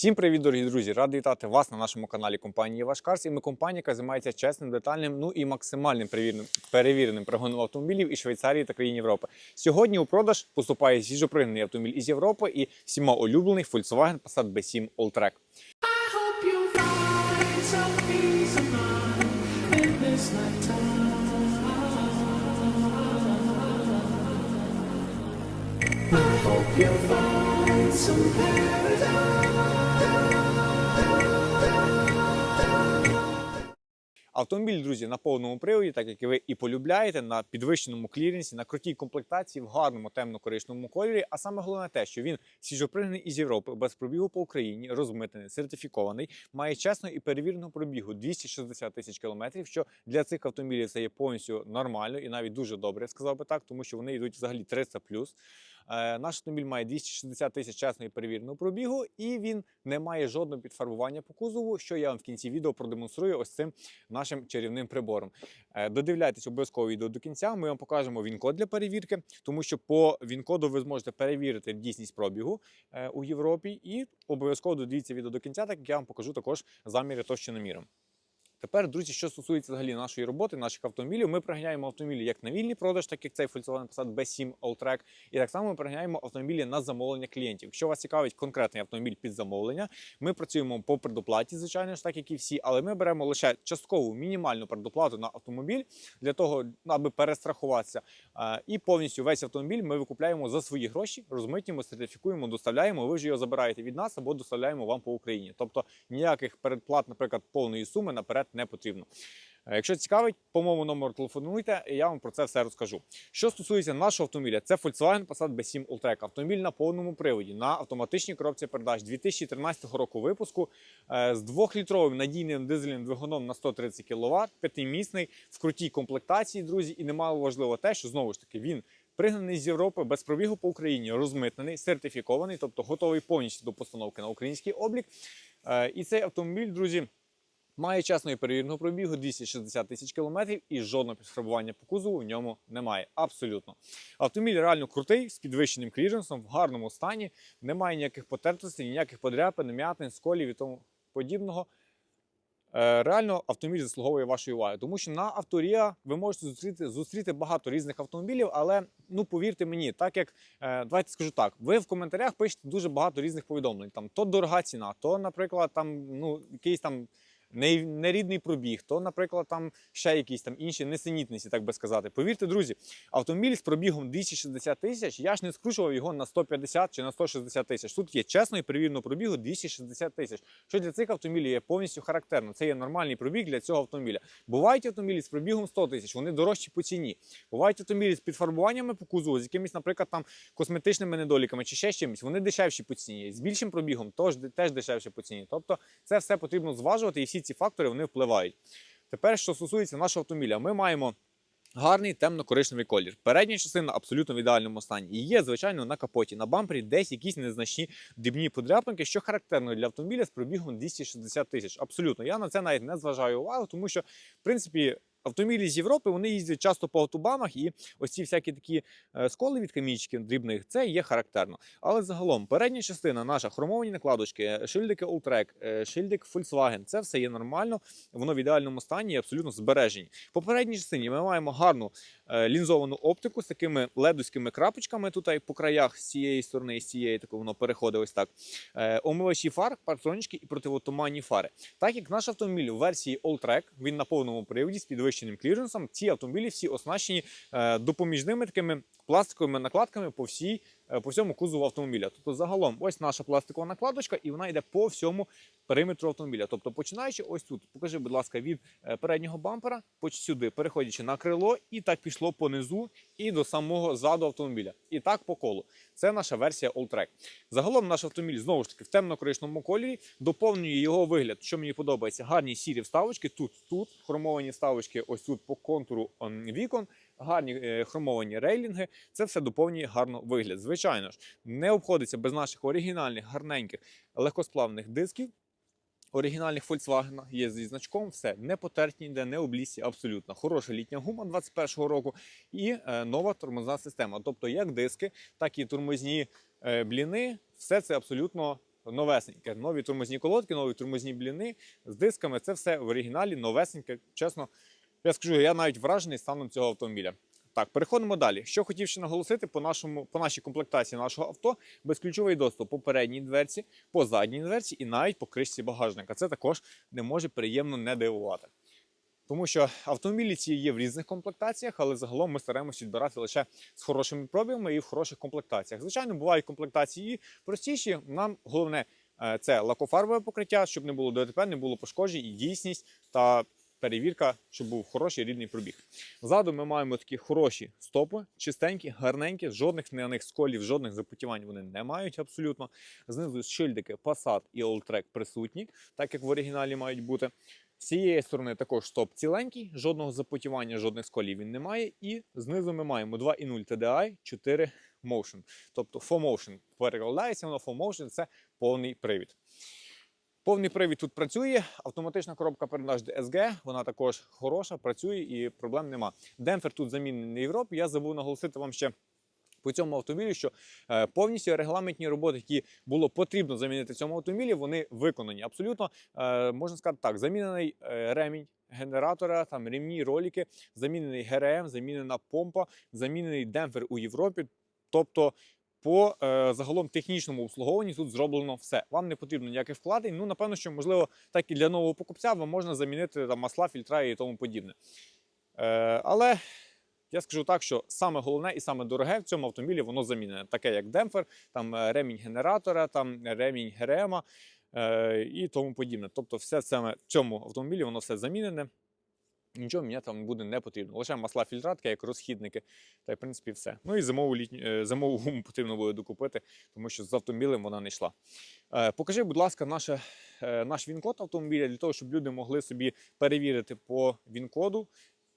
Всім привіт, дорогі друзі! Радий вітати вас на нашому каналі компанії Вашкарс. І ми компанія, яка займається чесним, детальним, ну і максимальним перевіреним, перевіреним пригоном автомобілів із Швейцарії та країн Європи. Сьогодні у продаж поступає свіжопригнаний автомобіль із Європи і всіма улюблений Volkswagen Passat B7 Alltrack. I hope you find some peace Автомобіль, друзі, на повному приводі, так як ви і полюбляєте, на підвищеному кліренсі, на крутій комплектації, в гарному темно-коричневому кольорі. А саме головне те, що він свіжопригнаний із Європи, без пробігу по Україні, розмитений, сертифікований, має чесного і перевіреного пробігу 260 тисяч кілометрів. Що для цих автомобілів це є повністю нормально і навіть дуже добре, сказав би так, тому що вони йдуть взагалі 300 Е, Наш автомобіль має 260 тисяч чесного і перевіреного пробігу, і він не має жодного підфарбування по кузову, що я вам в кінці відео продемонструю ось цим нашим чарівним прибором. Е, Додивляйтесь обов'язково відео до кінця. Ми вам покажемо він-код для перевірки, тому що по він-коду ви зможете перевірити дійсність пробігу е, у Європі. І обов'язково додивіться відео до кінця, так як я вам покажу також заміри товщиноміром. Тепер, друзі, що стосується взагалі нашої роботи, наших автомобілів, ми приганяємо автомобілі як на вільний продаж, так як цей Volkswagen Passat B7 Alltrack, і так само ми приганяємо автомобілі на замовлення клієнтів. Якщо вас цікавить конкретний автомобіль під замовлення, ми працюємо по предоплаті, звичайно ж, так як і всі, але ми беремо лише часткову мінімальну предоплату на автомобіль для того, аби перестрахуватися. І повністю весь автомобіль ми викупляємо за свої гроші, розмитнюємо, сертифікуємо, доставляємо. Ви вже його забираєте від нас або доставляємо вам по Україні. Тобто ніяких передплат, наприклад, повної суми наперед не потрібно. Е, Якщо цікавить, по моєму номеру телефонуйте, і я вам про це все розкажу. Що стосується нашого автомобіля, це Volkswagen Passat B7 Alltrack. Автомобіль на повному приводі на автоматичній коробці передач 2013 року випуску е, з двохлітровим надійним дизельним двигуном на 130 кВт, п'ятимісний, в крутій комплектації, друзі, і немало важливо те, що знову ж таки він. Пригнаний з Європи без пробігу по Україні, розмитнений, сертифікований, тобто готовий повністю до постановки на український облік. Е, І цей автомобіль, друзі, Має чесного і перевіреного пробігу 260 тисяч кілометрів і жодного підфарбування по кузову в ньому немає. Абсолютно. Автомобіль реально крутий, з підвищеним кліренсом, в гарному стані, немає ніяких потертостей, ніяких подряпин, м'ятин, сколів і тому подібного. Е, Реально автомобіль заслуговує вашої уваги, тому що на авторія ви можете зустріти зустріти багато різних автомобілів, але ну повірте мені, так як е, давайте скажу так, ви в коментарях пишете дуже багато різних повідомлень. Там то дорога ціна, то, наприклад, там ну якийсь там нерідний пробіг, то, наприклад, там ще якісь там інші несенітниці, так би сказати. Повірте, друзі, автомобіль з пробігом 260 тисяч, я ж не скручував його на 150 чи на 160 тисяч. Тут є чесно і перевірено пробігу 260 тисяч. Що для цих автомобілів є повністю характерно. Це є нормальний пробіг для цього автомобіля. Бувають автомобілі з пробігом 100 тисяч, вони дорожчі по ціні. Бувають автомобілі з підфарбуваннями по кузову, з якимись, наприклад, там косметичними недоліками чи ще чимось. Вони дешевші по ціні. З більшим пробігом теж, дешевші по ціні. Тобто це все потрібно зважувати, і всі ці фактори вони впливають. Тепер, що стосується нашого автомобіля, ми маємо. Гарний темно-коричневий колір. Передня частина абсолютно в ідеальному стані. І є, звичайно, на капоті, на бампері десь якісь незначні дрібні подряпинки, що характерно для автомобіля з пробігом 260 тисяч. Абсолютно. Я на це навіть не зважаю увагу, тому що, в принципі, автомобілі з Європи вони їздять часто по автобамах, і ось ці всякі такі е, сколи від камінчиків дрібних, це є характерно. Але загалом передня частина, наша хромовані накладочки, е, шильдики Alltrack, е, шильдик Volkswagen, це все є нормально, воно в ідеальному стані і абсолютно збережені. По передній частині ми маємо гарну лінзовану оптику з такими ледовськими крапочками тут по краях з цієї сторони і з цієї тако воно переходить ось так. Омивачі фар, партронічки і противотуманні фари. Так як наш автомобіль у версії Alltrack, він на повному приводі з підвищеним кліренсом, ці автомобілі всі оснащені е, допоміжними такими пластиковими накладками по всій. Е, По всьому кузову автомобіля. Тобто, загалом, ось наша пластикова накладочка, і вона йде по всьому периметру автомобіля. Тобто, починаючи ось тут, покажи, будь ласка, від е, переднього бампера, сюди, переходячи на крило, і так пішло по низу і до самого заду автомобіля. І так по колу. Це наша версія Alltrack. Загалом наш автомобіль знову ж таки в темно-коричневому кольорі доповнює його вигляд. Що мені подобається, гарні сірі вставочки. Тут, тут хромовані вставочки, ось тут по контуру ем, вікон. Гарні е, хромовані рейлінги, це все доповнює гарно вигляд. Звичайно ж, не обходиться без наших оригінальних, гарненьких легкосплавних дисків. Оригінальних Volkswagen є зі значком, все не потерті ніде, не облісі, абсолютно. Хороша літня гума 21-го року і е, нова тормозна система. Тобто як диски, так і тормозні е, бліни, все це абсолютно новесеньке. Нові тормозні колодки, нові тормозні бліни з дисками. Це все в оригіналі, новесеньке. Чесно, я скажу, я навіть вражений станом цього автомобіля. Так, переходимо далі. Що хотів ще наголосити по нашому по нашій комплектації нашого авто, безключовий доступ по передній дверці, по задній дверці і навіть по кришці багажника. Це також не може приємно не дивувати. Тому що автомобілі ці є в різних комплектаціях, але загалом ми стараємося відбирати лише з хорошими пробігами і в хороших комплектаціях. Звичайно, бувають комплектації простіші. Нам головне е, це лакофарбове покриття, щоб не було ДТП, не було пошкоджень, і дійсність та перевірка, щоб був хороший рідний пробіг. Ззаду ми маємо такі хороші стопи, чистенькі, гарненькі, жодних на сколів, жодних запотівань вони не мають абсолютно. Знизу шильдики Passat і Alltrack присутні, так як в оригіналі мають бути. З цієї сторони також стоп ціленький, жодного запотівання, жодних сколів він не має. І знизу ми маємо 2.0 TDI, 4 Motion. Тобто 4 Motion перекладається, воно 4 Motion це повний привід. Повний привід тут працює, автоматична коробка передач DSG, вона також хороша, працює і проблем нема. Демпфер тут замінений на Європі. Я забув наголосити вам ще по цьому автомобілі, що е, повністю регламентні роботи, які було потрібно замінити цьому автомобілі, вони виконані. Абсолютно е, можна сказати так: замінений е, ремінь. Генератора, там ремні, ролики, замінений ГРМ, замінена помпа, замінений демпфер у Європі. Тобто по е, загалом технічному обслуговуванні тут зроблено все. Вам не потрібно ніяких вкладень. Ну, напевно, що можливо, так і для нового покупця вам можна замінити там, масла, фільтра і тому подібне. Е, але я скажу так, що саме головне і саме дороге в цьому автомобілі воно замінене, таке як демпфер, там е, ремінь генератора, там ремінь ГРМ е, і тому подібне. Тобто, все саме в цьому автомобілі воно все замінене. Нічого мені там буде не потрібно. Лише масла фільтратки, як розхідники, та й в принципі все. Ну і зимову літню е, зимову гуму потрібно буде докупити, тому що з автомобілем вона не йшла. Е, покажи, будь ласка, наше, е, наш він-код автомобіля для того, щоб люди могли собі перевірити по він-коду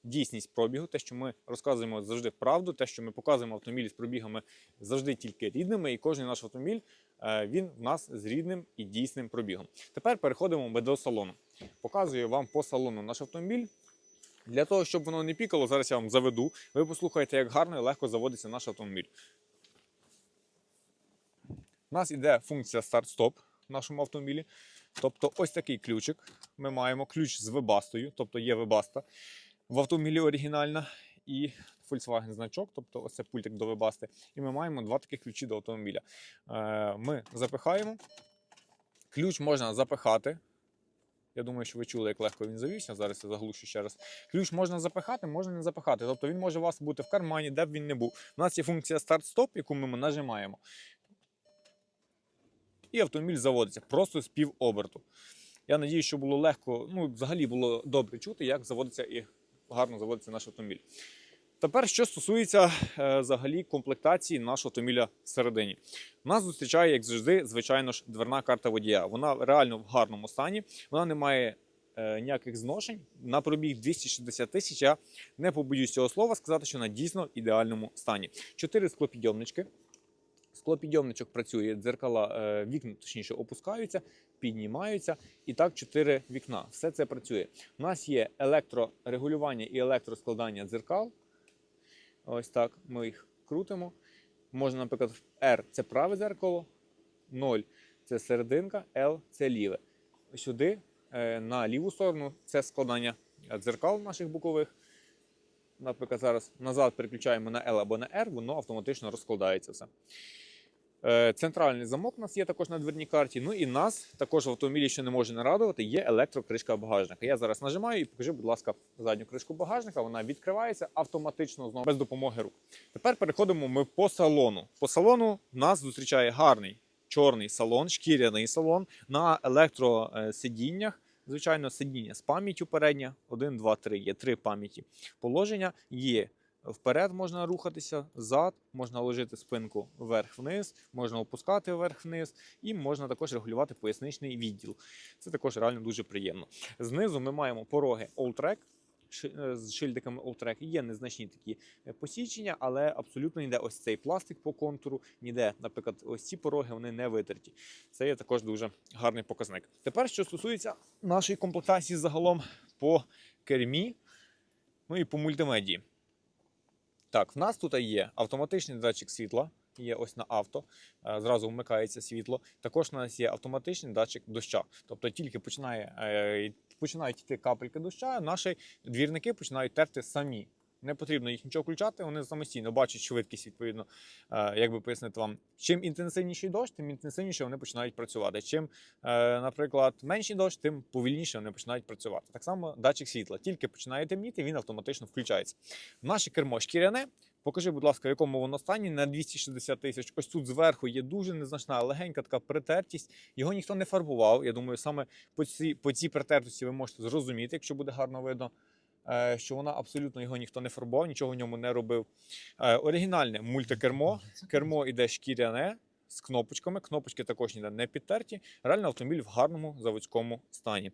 дійсність пробігу, те, що ми розказуємо завжди правду, те, що ми показуємо автомобілі з пробігами завжди тільки рідними, і кожен наш автомобіль е, він в нас з рідним і дійсним пробігом. Тепер переходимо ми до салону. Показую вам по салону наш автомобіль. Для того, щоб воно не пікало, зараз я вам заведу. Ви послухайте, як гарно і легко заводиться наш автомобіль. У нас іде функція старт-стоп в нашому автомобілі. Тобто, ось такий ключик. Ми маємо ключ з вебастою, тобто є вебаста в автомобілі оригінальна і Volkswagen значок, тобто ось це пультик до вебасти. І ми маємо два таких ключі до автомобіля. Е, Ми запихаємо. Ключ можна запихати. Я думаю, що ви чули, як легко він завівся. Зараз я заглушу ще раз. Ключ можна запихати, можна не запихати. Тобто він може у вас бути в кармані, де б він не був. У нас є функція старт-стоп, яку ми нажимаємо. І автомобіль заводиться просто з півоберту. Я надію, що було легко, ну, взагалі було добре чути, як заводиться і гарно заводиться наш автомобіль. Тепер, що стосується е, взагалі комплектації нашого автомобіля всередині. Нас зустрічає, як завжди, звичайно ж, дверна карта водія. Вона реально в гарному стані, вона не має е, ніяких зношень. На пробіг 260 тисяч. Я не побоюсь цього слова сказати, що вона дійсно в ідеальному стані. Чотири склопідйомнички. Склопідйомничок працює, дзеркала, е, вікна точніше опускаються, піднімаються. І так, чотири вікна. Все це працює. У нас є електрорегулювання і електроскладання дзеркал. Ось так ми їх крутимо. Можна, наприклад, R це праве зеркало, 0 це серединка, L це ліве. Сюди, е, на ліву сторону, це складання дзеркал наших бокових. Наприклад, зараз назад переключаємо на L або на R, воно автоматично розкладається все. Е, Центральний замок у нас є також на дверній карті. Ну і нас також в автомобілі, що не може не радувати, є електрокришка багажника. Я зараз нажимаю і покажи, будь ласка, задню кришку багажника. Вона відкривається автоматично знову без допомоги рук. Тепер переходимо ми по салону. По салону нас зустрічає гарний чорний салон, шкіряний салон на електросидіннях. Звичайно, сидіння з пам'яттю передня, 1, 2, 3. Є три пам'яті. Положення є. Вперед можна рухатися, зад, можна ложити спинку вверх-вниз, можна опускати вверх-вниз, і можна також регулювати поясничний відділ. Це також реально дуже приємно. Знизу ми маємо пороги Alltrack е, з шильдиками Alltrack. Є незначні такі е, посічення, але абсолютно ніде ось цей пластик по контуру, ніде, наприклад, ось ці пороги вони не витерті. Це є також дуже гарний показник. Тепер, що стосується нашої комплектації загалом по кермі, ну і по мультимедії. Так, в нас тут є автоматичний датчик світла, є ось на авто, е, зразу вмикається світло. Також у нас є автоматичний датчик доща. Тобто тільки починає, е, починають йти капельки доща, наші двірники починають терти самі. Не потрібно їх нічого включати, вони самостійно бачать швидкість, відповідно, е, як би пояснити вам. Чим інтенсивніший дощ, тим інтенсивніше вони починають працювати. Чим, е, наприклад, менший дощ, тим повільніше вони починають працювати. Так само датчик світла. Тільки починає темніти, він автоматично включається. Наше кермо шкіряне. Покажи, будь ласка, в якому воно стані на 260 тисяч. Ось тут зверху є дуже незначна, легенька така притертість. Його ніхто не фарбував. Я думаю, саме по цій, по цій притертості ви можете зрозуміти, якщо буде гарно видно, що вона абсолютно його ніхто не фарбував, нічого в ньому не робив. Е, Оригінальне мультикермо. Кермо іде шкіряне з кнопочками. Кнопочки також ніде не підтерті. Реально автомобіль в гарному заводському стані.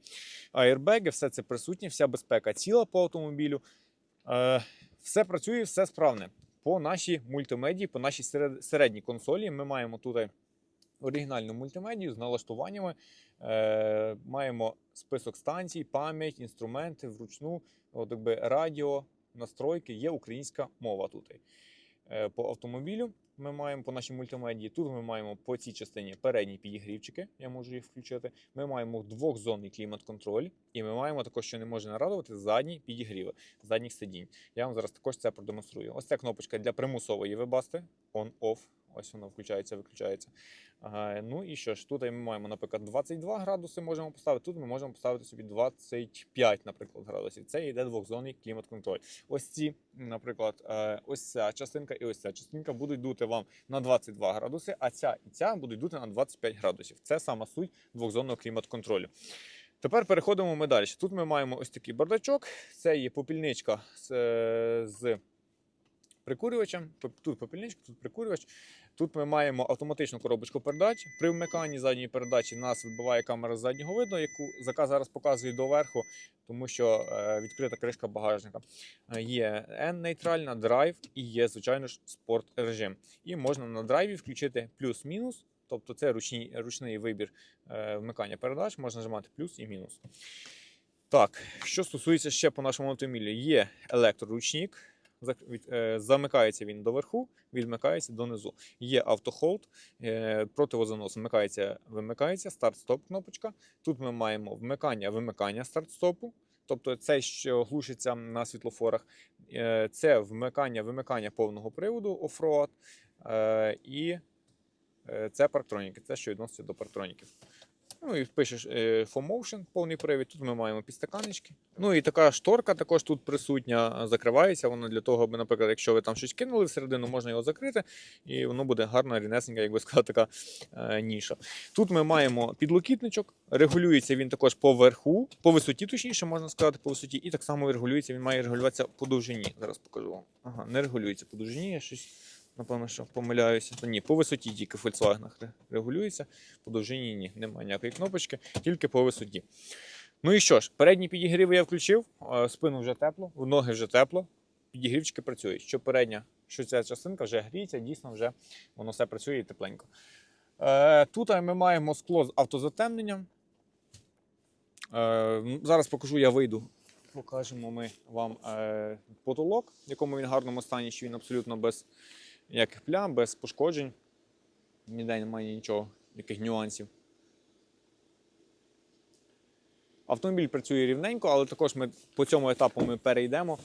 Аербеги, все це присутнє, вся безпека ціла по автомобілю. Е, Все працює, все справне. По нашій мультимедії, по нашій середній консолі ми маємо тут оригінальну мультимедію з налаштуваннями. Е, маємо список станцій, пам'ять, інструменти вручну, от якби радіо, настройки. Є українська мова тут. Е, по автомобілю ми маємо по нашій мультимедії. Тут ми маємо по цій частині передні підігрівчики, я можу їх включити. Ми маємо двохзонний клімат-контроль, і ми маємо також, що не може нарадувати, задні підігріви задніх сидінь. Я вам зараз також це продемонструю. Ось ця кнопочка для примусової вибасти on-off. Ось вона включається, виключається. Ну і що ж, тут ми маємо, наприклад, 22 градуси можемо поставити. Тут ми можемо поставити собі 25, наприклад, градусів. Це йде двохзонний клімат-контроль. Ось ці, наприклад, е, ось ця частинка і ось ця частинка будуть дути вам на 22 градуси, а ця і ця будуть дути на 25 градусів. Це сама суть двохзонного клімат-контролю. Тепер переходимо ми далі. Тут ми маємо ось такий бардачок. Це є попільничка з, е, з прикурювачем. Тут попільничка, тут прикурювач. Тут ми маємо автоматичну коробочку передач. При вмиканні задньої передачі нас вибиває камера з заднього виду, яку зака зараз показує доверху, тому що е, відкрита кришка багажника. Е, Є N-нейтральна, драйв і є, звичайно ж, спорт режим. І можна на драйві включити плюс-мінус. Тобто це ручні, ручний вибір е, вмикання передач, можна нажимати плюс і мінус. Так, що стосується ще по нашому автомобілі, є електроручник, замикається він доверху, відмикається донизу. Є автохолд, е, противозанос вмикається, вимикається, старт-стоп кнопочка. Тут ми маємо вмикання, вимикання старт-стопу. Тобто це, що глушиться на світлофорах, Е, це вмикання, вимикання повного приводу оффроад. Е, І е, це парктроніки, це що відноситься до парктроніків. Ну і пишеш е, FOMotion, повний привід. Тут ми маємо підстаканнички. Ну і така шторка також тут присутня, закривається. Вона для того, аби, наприклад, якщо ви там щось кинули всередину, можна його закрити, і воно буде гарна, рівнесенька, як би сказати, така е, ніша. Тут ми маємо підлокітничок, регулюється він також по верху, по висоті, точніше, можна сказати, по висоті, і так само регулюється, він має регулюватися по довжині. Зараз покажу вам. Ага, не регулюється по довжині, я щось. Напевно, що помиляюся. Та ні, по висоті тільки в Volkswagen регулюється, по довжині ні, немає ніякої кнопочки, тільки по висоті. Ну і що ж, передні підігріви я включив, спину вже тепло, ноги вже тепло, підігрівчики працюють. Що передня, що ця частинка вже гріється, дійсно вже воно все працює і тепленько. Е, Тут ми маємо скло з автозатемненням. Е, Зараз покажу, я вийду. Покажемо ми вам е, потолок, в якому він гарному стані, що він абсолютно без ніяких плям, без пошкоджень. Ніде немає нічого, яких нюансів. Автомобіль працює рівненько, але також ми по цьому етапу ми перейдемо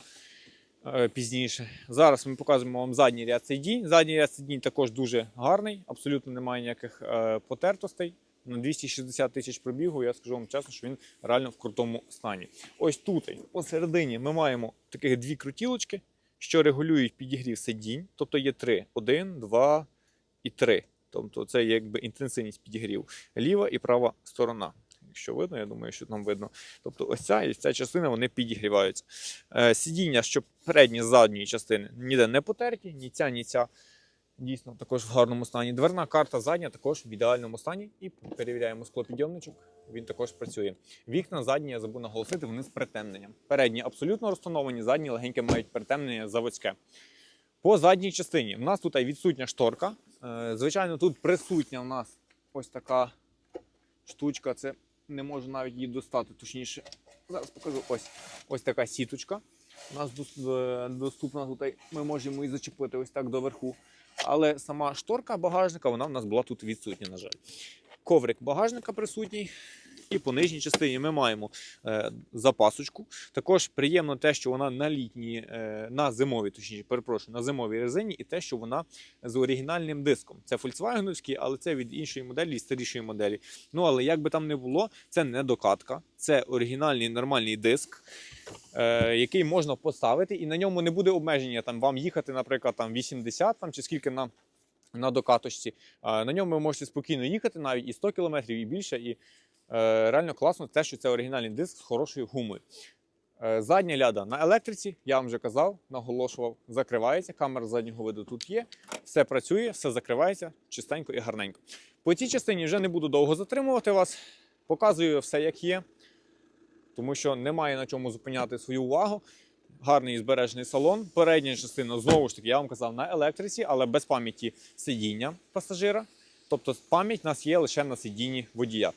е, пізніше. Зараз ми показуємо вам задній ряд сидінь. Задній ряд сидінь також дуже гарний, абсолютно немає ніяких е, потертостей. На 260 тисяч пробігу, я скажу вам чесно, що він реально в крутому стані. Ось тут, посередині, ми маємо таких дві крутілочки, що регулюють підігрів сидінь. Тобто є три: один, два і три. Тобто це якби інтенсивність підігрів Ліва і права сторона. Якщо видно, я думаю, що там видно. Тобто ось ця і ця частина вони підігріваються. Е, сидіння, що передні з задньої частини ніде не потерті, ні ця, ні ця. Дійсно, також в гарному стані. Дверна карта задня також в ідеальному стані. І перевіряємо склопідйомничок. Він також працює. Вікна задні, я забув наголосити, вони з притемненням. Передні абсолютно розтоновані, задні легеньке мають притемнення заводське. По задній частині в нас тут відсутня шторка. Е, Звичайно, тут присутня в нас ось така штучка. Це не можу навіть її достати. Точніше, зараз покажу ось, ось така сіточка. У нас е, доступна тут. Ми можемо її зачепити ось так доверху. Але сама шторка багажника вона в нас була тут відсутня, на жаль. Коврик багажника присутній. І по нижній частині ми маємо е, запасочку. Також приємно те, що вона на літній, е, на зимовій, точніше, перепрошую, на зимовій резині, і те, що вона з оригінальним диском. Це Volkswagen, але це від іншої моделі, і старішої моделі. Ну але як би там не було, це не докатка, це оригінальний нормальний диск, е, який можна поставити, і на ньому не буде обмеження там вам їхати, наприклад, там 80 там, чи скільки на. На докаточці. На ньому ви можете спокійно їхати, навіть і 100 км, і більше. І реально класно те, що це оригінальний диск з хорошою гумою. Е, задня ляда на електриці, я вам вже казав, наголошував, закривається. Камера заднього виду тут є. Все працює, все закривається чистенько і гарненько. По цій частині вже не буду довго затримувати вас. Показую все, як є, тому що немає на чому зупиняти свою увагу. Гарний і збережений салон. Передня частина, знову ж таки, я вам казав, на електриці, але без пам'яті сидіння пасажира. Тобто пам'ять у нас є лише на сидінні водія.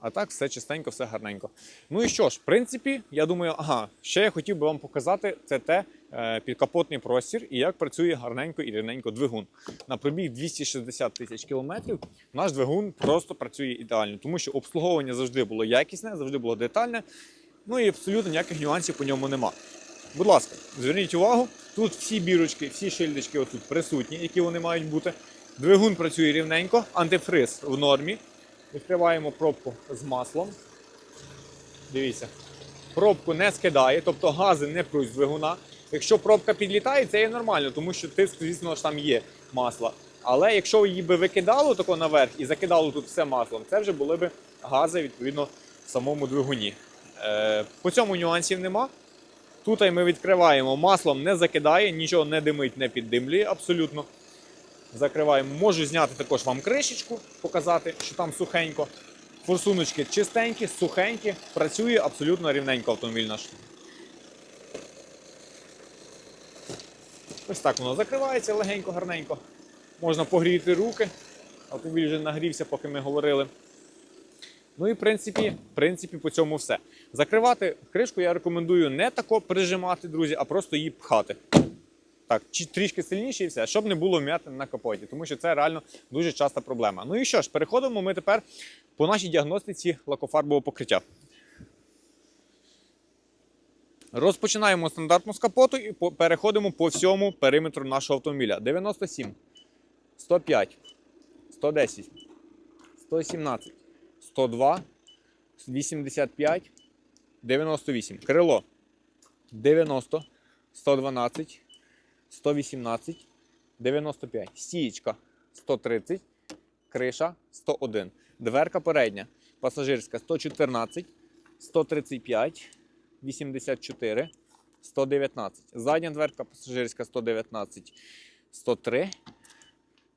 А так, все чистенько, все гарненько. Ну і що ж, в принципі, я думаю, ага, ще я хотів би вам показати це те е, підкапотний простір і як працює гарненько і рівненько двигун. На пробіг 260 тисяч кілометрів наш двигун просто працює ідеально, тому що обслуговування завжди було якісне, завжди було детальне. Ну і абсолютно ніяких нюансів по ньому нема. Будь ласка, зверніть увагу, тут всі бірочки, всі шильдочки отут присутні, які вони мають бути. Двигун працює рівненько, антифриз в нормі. Відкриваємо пробку з маслом. Дивіться, пробку не скидає, тобто гази не пруть з двигуна. Якщо пробка підлітає, це є нормально, тому що тиск, звісно ж, там є масло. Але якщо її би викидало тако наверх і закидало тут все маслом, це вже були б гази відповідно в самому двигуні. Е, по цьому нюансів нема. Тут ми відкриваємо, маслом не закидає, нічого не димить, не піддимлює абсолютно. Закриваємо. Можу зняти також вам кришечку, показати, що там сухенько. Форсуночки чистенькі, сухенькі, працює абсолютно рівненько автомобіль наш. Ось так воно закривається легенько, гарненько. Можна погріти руки. Автомобіль вже нагрівся, поки ми говорили. Ну і в принципі, в принципі, по цьому все. Закривати кришку я рекомендую не тако прижимати, друзі, а просто її пхати. Так, трішки сильніше і все, щоб не було вмятин на капоті, тому що це реально дуже часта проблема. Ну і що ж, переходимо ми тепер по нашій діагностиці лакофарбового покриття. Розпочинаємо стандартно з капоту і переходимо по всьому периметру нашого автомобіля. 97, 105, 110, 117, 102, 85, 98. Крило 90, 112, 118, 95. Стієчка 130, криша 101. Дверка передня, пасажирська 114, 135, 84, 119. Задня дверка пасажирська 119, 103,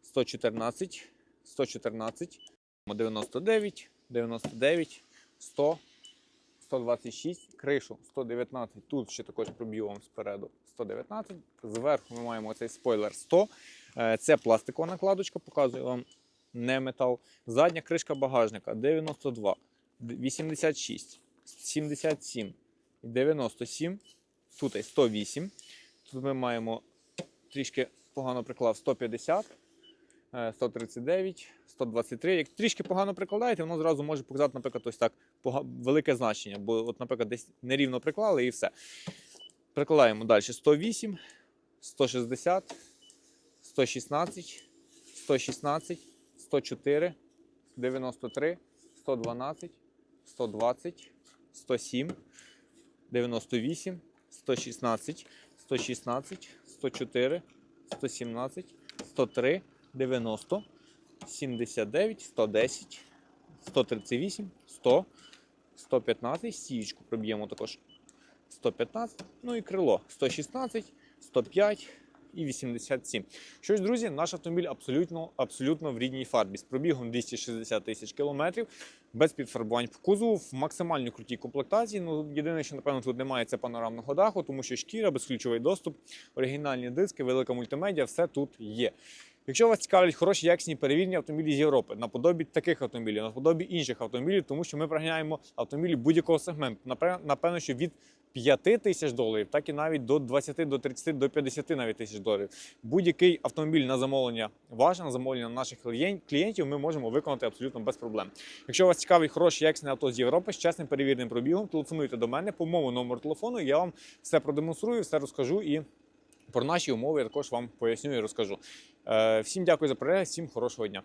114, 114, 99, 99, 100, 126, кришу 119. Тут ще також проб'ю спереду 119. Зверху ми маємо цей спойлер 100. Е, Це пластикова накладочка, показую вам не метал. Задня кришка багажника 92, 86, 77, 97. Тут 108. Тут ми маємо трішки погано приклав 150. Е, 139, 123. Як трішки погано прикладаєте, воно зразу може показати, наприклад, ось так велике значення. Бо, от, наприклад, десь нерівно приклали і все. Прикладаємо далі 108, 160, 116, 116, 104, 93, 112, 120, 107, 98, 116, 116, 104, 117, 103, 90, 79, 110, 138, 100, 115, стієчку проб'ємо також 115, ну і крило 116, 105 і 87. Що ж, друзі, наш автомобіль абсолютно, абсолютно в рідній фарбі з пробігом 260 тисяч кілометрів, без підфарбувань в кузову, в максимально крутій комплектації. Ну, єдине, що напевно тут немає, це панорамного даху, тому що шкіра, безключовий доступ, оригінальні диски, велика мультимедіа, все тут є. Якщо вас цікавлять хороші якісні перевірені автомобілі з Європи, наподобі таких автомобілів, наподобі інших автомобілів, тому що ми приганяємо автомобілі будь-якого сегменту. Напевно, що від 5 тисяч доларів, так і навіть до 20, до 30, до 50 навіть тисяч доларів. Будь-який автомобіль на замовлення ваше, на замовлення наших клієнтів ми можемо виконати абсолютно без проблем. Якщо вас цікавить хороше якісне авто з Європи з чесним перевіреним пробігом, телефонуйте до мене по моєму номеру телефону. Я вам все продемонструю, все розкажу і про наші умови я також вам поясню і розкажу. Е, Всім дякую за перегляд, всім хорошого дня.